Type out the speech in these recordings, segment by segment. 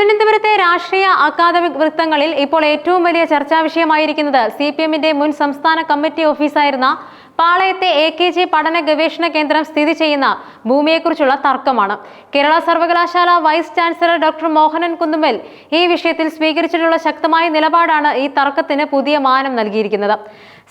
തിരുവനന്തപുരത്തെ രാഷ്ട്രീയ അക്കാദമിക് വൃത്തങ്ങളിൽ ഇപ്പോൾ ഏറ്റവും വലിയ ചർച്ചാ വിഷയമായിരിക്കുന്നത് സി പി എമ്മിന്റെ മുൻ സംസ്ഥാന കമ്മിറ്റി ഓഫീസായിരുന്ന പാളയത്തെ എ കെ ജി പഠന ഗവേഷണ കേന്ദ്രം സ്ഥിതി ചെയ്യുന്ന ഭൂമിയെക്കുറിച്ചുള്ള തർക്കമാണ്. കേരള സർവകലാശാല vice chancellor doctor Mohanan Kunnummal ഈ വിഷയത്തിൽ സ്വീകരിച്ചിട്ടുള്ള ശക്തമായ നിലപാടാണ് ഈ തർക്കത്തിന് പുതിയ മാനം നൽകിയിരിക്കുന്നത്.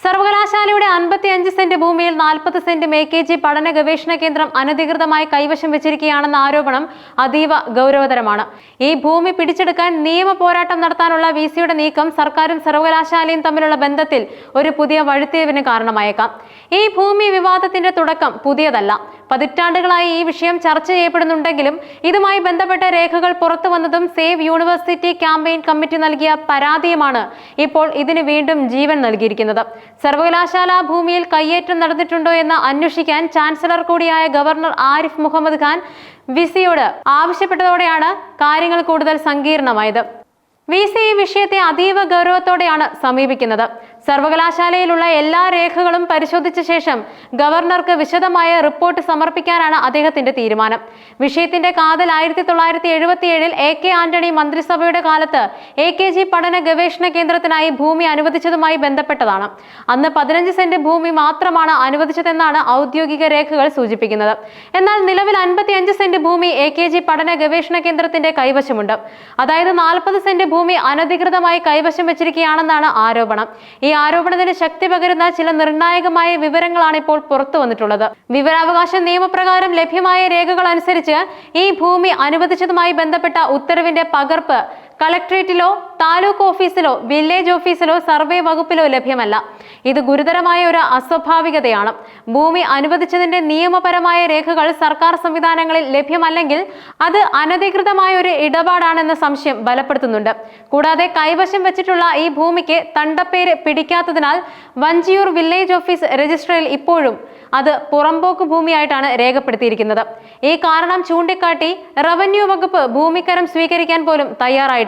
സർവകലാശാലയുടെ അൻപത്തി അഞ്ച് സെന്റ് ഭൂമിയിൽ നാൽപ്പത് സെന്റ് എ കെ ജി പഠന ഗവേഷണ കേന്ദ്രം അനധികൃതമായി കൈവശം വെച്ചിരിക്കുകയാണെന്ന ആരോപണം അതീവ ഗൗരവതരമാണ്. ഈ ഭൂമി പിടിച്ചെടുക്കാൻ നിയമ പോരാട്ടം നടത്താനുള്ള വി സിയുടെ നീക്കം സർക്കാരും സർവകലാശാലയും തമ്മിലുള്ള ബന്ധത്തിൽ ഒരു പുതിയ വഴിത്തിരിവിന് കാരണമായേക്കാം. ഈ ഭൂമി വിവാദത്തിന്റെ തുടക്കം പുതിയതല്ല. പതിറ്റാണ്ടുകളായി ഈ വിഷയം ചർച്ച ചെയ്യപ്പെടുന്നുണ്ടെങ്കിലും ഇതുമായി ബന്ധപ്പെട്ട രേഖകൾ പുറത്തു വന്നതും സേവ് യൂണിവേഴ്സിറ്റി ക്യാമ്പയിൻ കമ്മിറ്റി നൽകിയ പരാതിയുമാണ് ഇപ്പോൾ ഇതിന് വീണ്ടും ജീവൻ നൽകിയിരിക്കുന്നത്. സർവകലാശാല ഭൂമിയിൽ കയ്യേറ്റം നടന്നിട്ടുണ്ടോ എന്ന് അന്വേഷിക്കാൻ ചാൻസലർ കൂടിയായ ഗവർണർ ആരിഫ് മുഹമ്മദ് ഖാൻ വിസിയോട് ആവശ്യപ്പെട്ടതോടെയാണ് കാര്യങ്ങൾ കൂടുതൽ സങ്കീർണമായത്. വി സി ഈ വിഷയത്തെ അതീവ ഗൗരവത്തോടെയാണ് സമീപിക്കുന്നത്. സർവകലാശാലയിലുള്ള എല്ലാ രേഖകളും പരിശോധിച്ച ശേഷം ഗവർണർക്ക് വിശദമായ റിപ്പോർട്ട് സമർപ്പിക്കാനാണ് അദ്ദേഹത്തിന്റെ തീരുമാനം. വിഷയത്തിന്റെ കാതൽ ആയിരത്തി തൊള്ളായിരത്തി എഴുപത്തിയേഴിൽ എ കെ ആന്റണി മന്ത്രിസഭയുടെ കാലത്ത് എ കെ ജി പഠന ഗവേഷണ കേന്ദ്രത്തിനായി ഭൂമി അനുവദിച്ചതുമായി ബന്ധപ്പെട്ടതാണ്. അന്ന് പതിനഞ്ച് സെന്റ് ഭൂമി മാത്രമാണ് അനുവദിച്ചതെന്നാണ് ഔദ്യോഗിക രേഖകൾ സൂചിപ്പിക്കുന്നത്. എന്നാൽ നിലവിൽ അൻപത്തി അഞ്ച് സെന്റ് ഭൂമി എ കെ ജി പഠന ഗവേഷണ കേന്ദ്രത്തിന്റെ കൈവശമുണ്ട്. അതായത് നാൽപ്പത് സെന്റ് ഭൂമി അനധികൃതമായി കൈവശം വെച്ചിരിക്കുകയാണെന്നാണ് ആരോപണം. ആരോപണത്തിന് ശക്തി പകരുന്ന ചില നിർണായകമായ വിവരങ്ങളാണ് ഇപ്പോൾ പുറത്തു വന്നിട്ടുള്ളത്. വിവരാവകാശ നിയമപ്രകാരം ലഭ്യമായ രേഖകൾ അനുസരിച്ച് ഈ ഭൂമി അനുവദിച്ചതുമായി ബന്ധപ്പെട്ട ഉത്തരവിന്റെ പകർപ്പ് കളക്ട്രേറ്റിലോ താലൂക്ക് ഓഫീസിലോ വില്ലേജ് ഓഫീസിലോ സർവേ വകുപ്പിലോ ലഭ്യമല്ല. ഇത് ഗുരുതരമായ ഒരു അസ്വാഭാവികതയാണ്. ഭൂമി അനുവദിച്ചതിന്റെ നിയമപരമായ രേഖകൾ സർക്കാർ സംവിധാനങ്ങളിൽ ലഭ്യമല്ലെങ്കിൽ അത് അനധികൃതമായ ഒരു ഇടപാടാണെന്ന സംശയം ബലപ്പെടുത്തുന്നുണ്ട്. കൂടാതെ കൈവശം വെച്ചിട്ടുള്ള ഈ ഭൂമിക്ക് തണ്ടപ്പേര് പിടിക്കാത്തതിനാൽ വഞ്ചിയൂർ വില്ലേജ് ഓഫീസ് രജിസ്ട്രിയിൽ ഇപ്പോഴും അത് പുറമ്പോക്ക് ഭൂമിയായിട്ടാണ് രേഖപ്പെടുത്തിയിരിക്കുന്നത്. ഈ കാരണം ചൂണ്ടിക്കാട്ടി റവന്യൂ വകുപ്പ് ഭൂമിക്കരം സ്വീകരിക്കാൻ പോലും തയ്യാറായിട്ടില്ല.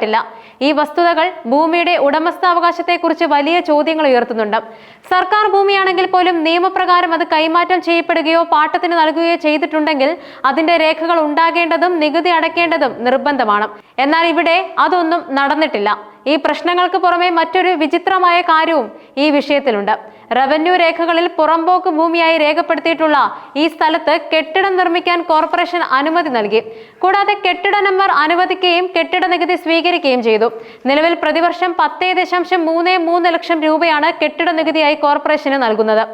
ഈ വസ്തുതകൾ ഭൂമിയുടെ ഉടമസ്ഥാവകാശത്തെക്കുറിച്ച് വലിയ ചോദ്യങ്ങൾ ഉയർത്തുന്നുണ്ട്. സർക്കാർ ഭൂമിയാണെങ്കിൽ പോലും നിയമപ്രകാരം അത് കൈമാറ്റം ചെയ്യപ്പെടുകയോ പാട്ടത്തിന് നൽകുകയോ ചെയ്തിട്ടുണ്ടെങ്കിൽ അതിന്റെ രേഖകൾ ഉണ്ടാകേണ്ടതും നികുതി അടയ്ക്കേണ്ടതും നിർബന്ധമാണ്. എന്നാൽ ഇവിടെ അതൊന്നും നടന്നിട്ടില്ല. ഈ പ്രശ്നങ്ങൾക്ക് പുറമെ മറ്റൊരു വിചിത്രമായ കാര്യവും ഈ വിഷയത്തിലുണ്ട്. റവന്യൂ രേഖകളിൽ പുറമ്പോക്ക് ഭൂമിയായി രേഖപ്പെടുത്തിയിട്ടുള്ള ഈ സ്ഥലത്ത് കെട്ടിടം നിർമ്മിക്കാൻ കോർപ്പറേഷൻ അനുമതി നൽകി. കൂടാതെ കെട്ടിട നമ്പർ അനുവദിക്കുകയും കെട്ടിട നികുതി സ്വീകരിക്കുകയും ചെയ്തു. നിലവിൽ പ്രതിവർഷം പത്തേ ദശാംശം മൂന്ന് മൂന്ന് ലക്ഷം രൂപയാണ് കെട്ടിട നികുതിയായി കോർപ്പറേഷന് നൽകുന്നത്.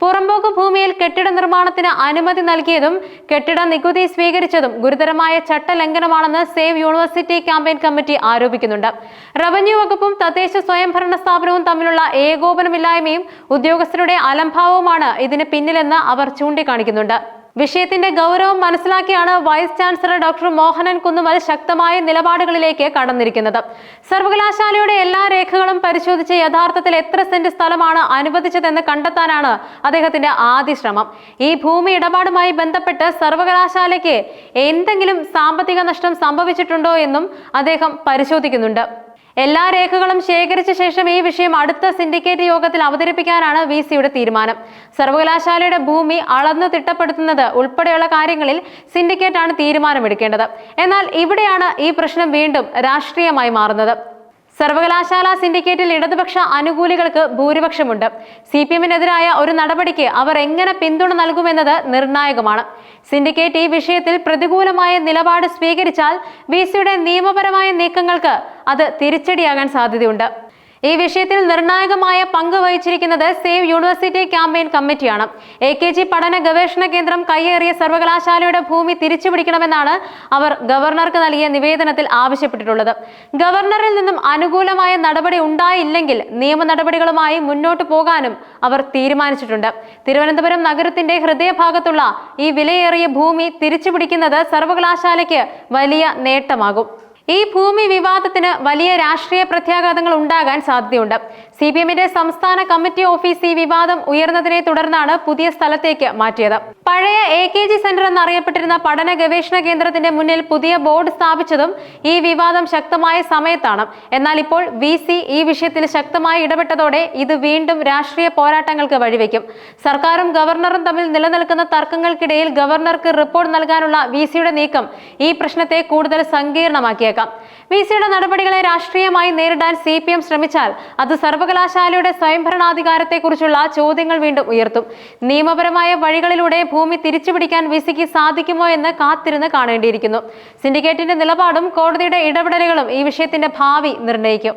പുറമ്പോക്ക് ഭൂമിയിൽ കെട്ടിട നിർമ്മാണത്തിന് അനുമതി നൽകിയതും കെട്ടിട നികുതി സ്വീകരിച്ചതും ഗുരുതരമായ ചട്ടലംഘനമാണെന്ന് സേവ് യൂണിവേഴ്സിറ്റി ക്യാമ്പയിൻ കമ്മിറ്റി ആരോപിക്കുന്നുണ്ട്. റവന്യൂ വകുപ്പും തദ്ദേശ സ്വയംഭരണ സ്ഥാപനവും തമ്മിലുള്ള ഏകോപനമില്ലായ്മയും ഉദ്യോഗസ്ഥരുടെ അലംഭാവവുമാണ് ഇതിന് പിന്നിലെന്ന് അവർ ചൂണ്ടിക്കാണിക്കുന്നുണ്ട്. വിഷയത്തിന്റെ ഗൗരവം മനസ്സിലാക്കിയാണ് vice chancellor doctor Mohanan Kunnummal ശക്തമായ നിലപാടുകളിലേക്ക് കടന്നിരിക്കുന്നത്. സർവകലാശാലയുടെ എല്ലാ രേഖകളും പരിശോധിച്ച് യഥാർത്ഥത്തിൽ എത്ര സെന്റ് സ്ഥലമാണ് അനുവദിച്ചതെന്ന് കണ്ടെത്താനാണ് അദ്ദേഹത്തിന്റെ ആദ്യ ശ്രമം. ഈ ഭൂമി ഇടപാടുമായി ബന്ധപ്പെട്ട് സർവകലാശാലയ്ക്ക് എന്തെങ്കിലും സാമ്പത്തിക നഷ്ടം സംഭവിച്ചിട്ടുണ്ടോ എന്നും അദ്ദേഹം പരിശോധിക്കുന്നുണ്ട്. എല്ലാ രേഖകളും ശേഖരിച്ച ശേഷം ഈ വിഷയം അടുത്ത സിൻഡിക്കേറ്റ് യോഗത്തിൽ അവതരിപ്പിക്കാനാണ് വി സിയുടെ തീരുമാനം. സർവകലാശാലയുടെ ഭൂമി അളന്നു തിട്ടപ്പെടുത്തുന്നത് ഉൾപ്പെടെയുള്ള കാര്യങ്ങളിൽ സിൻഡിക്കേറ്റാണ് തീരുമാനമെടുക്കേണ്ടത്. എന്നാൽ ഇവിടെയാണ് ഈ പ്രശ്നം വീണ്ടും രാഷ്ട്രീയമായി മാറുന്നത്. സർവകലാശാല സിൻഡിക്കേറ്റിൽ ഇടതുപക്ഷ അനുകൂലികൾക്ക് ഭൂരിപക്ഷമുണ്ട്. സി പി എമ്മിനെതിരായ ഒരു നടപടിക്ക് അവർ എങ്ങനെ പിന്തുണ നൽകുമെന്നത് നിർണായകമാണ്. സിൻഡിക്കേറ്റ് ഈ വിഷയത്തിൽ പ്രതികൂലമായ നിലപാട് സ്വീകരിച്ചാൽ വി സിയുടെ നിയമപരമായ നീക്കങ്ങൾക്ക് അത് തിരിച്ചടിയാകാൻ സാധ്യതയുണ്ട്. ഈ വിഷയത്തിൽ നിർണായകമായ പങ്ക് വഹിച്ചിരിക്കുന്നത് സേവ് യൂണിവേഴ്സിറ്റി ക്യാമ്പയിൻ കമ്മിറ്റിയാണ്. എ കെ ജി പഠന ഗവേഷണ കേന്ദ്രം കൈയേറിയ സർവകലാശാലയുടെ ഭൂമി തിരിച്ചുപിടിക്കണമെന്നാണ് അവർ ഗവർണർക്ക് നൽകിയ നിവേദനത്തിൽ ആവശ്യപ്പെട്ടിട്ടുള്ളത്. ഗവർണറിൽ നിന്നും അനുകൂലമായ നടപടി ഉണ്ടായില്ലെങ്കിൽ നിയമ നടപടികളുമായി മുന്നോട്ട് പോകാനും അവർ തീരുമാനിച്ചിട്ടുണ്ട്. തിരുവനന്തപുരം നഗരത്തിന്റെ ഹൃദയഭാഗത്തുള്ള ഈ വിലയേറിയ ഭൂമി തിരിച്ചുപിടിക്കുന്നത് സർവകലാശാലയ്ക്ക് വലിയ നേട്ടമാകും. ഈ ഭൂമി വിവാദത്തിന് വലിയ രാഷ്ട്രീയ പ്രത്യാഘാതങ്ങൾ ഉണ്ടാകാൻ സാധ്യതയുണ്ട്. സി പി എമ്മിന്റെ സംസ്ഥാന കമ്മിറ്റി ഓഫീസ് ഈ വിവാദം ഉയർന്നതിനെ തുടർന്നാണ് പുതിയ സ്ഥലത്തേക്ക് മാറ്റിയത്. പഴയ എ കെ ജി സെന്റർ എന്നറിയപ്പെട്ടിരുന്ന പഠന ഗവേഷണ കേന്ദ്രത്തിന്റെ മുന്നിൽ പുതിയ ബോർഡ് സ്ഥാപിച്ചതും ഈ വിവാദം ശക്തമായ സമയത്താണ്. എന്നാൽ ഇപ്പോൾ വി സി ഈ വിഷയത്തിൽ ശക്തമായി ഇടപെട്ടതോടെ ഇത് വീണ്ടും രാഷ്ട്രീയ പോരാട്ടങ്ങൾക്ക് വഴിവെക്കും. സർക്കാരും ഗവർണറും തമ്മിൽ നിലനിൽക്കുന്ന തർക്കങ്ങൾക്കിടയിൽ ഗവർണർക്ക് റിപ്പോർട്ട് നൽകാനുള്ള വി സിയുടെ നീക്കം ഈ പ്രശ്നത്തെ കൂടുതൽ സങ്കീർണമാക്കിയേക്കാം. വന്നേക്കാം വി സിയുടെ നടപടികളെ രാഷ്ട്രീയമായി നേരിടാൻ സി പി എം ശ്രമിച്ചാൽ അത് സർവകലാശാലയുടെ സ്വയംഭരണാധികാരത്തെക്കുറിച്ചുള്ള ചോദ്യങ്ങൾ വീണ്ടും ഉയർത്തും. നിയമപരമായ വഴികളിലൂടെ ഭൂമി തിരിച്ചുപിടിക്കാൻ വി സിക്ക് സാധിക്കുമോ എന്ന് കാത്തിരുന്ന് കാണേണ്ടിയിരിക്കുന്നു. സിൻഡിക്കേറ്റിന്റെ നിലപാടും കോടതിയുടെ ഇടപെടലുകളും ഈ വിഷയത്തിന്റെ ഭാവി നിർണയിക്കും.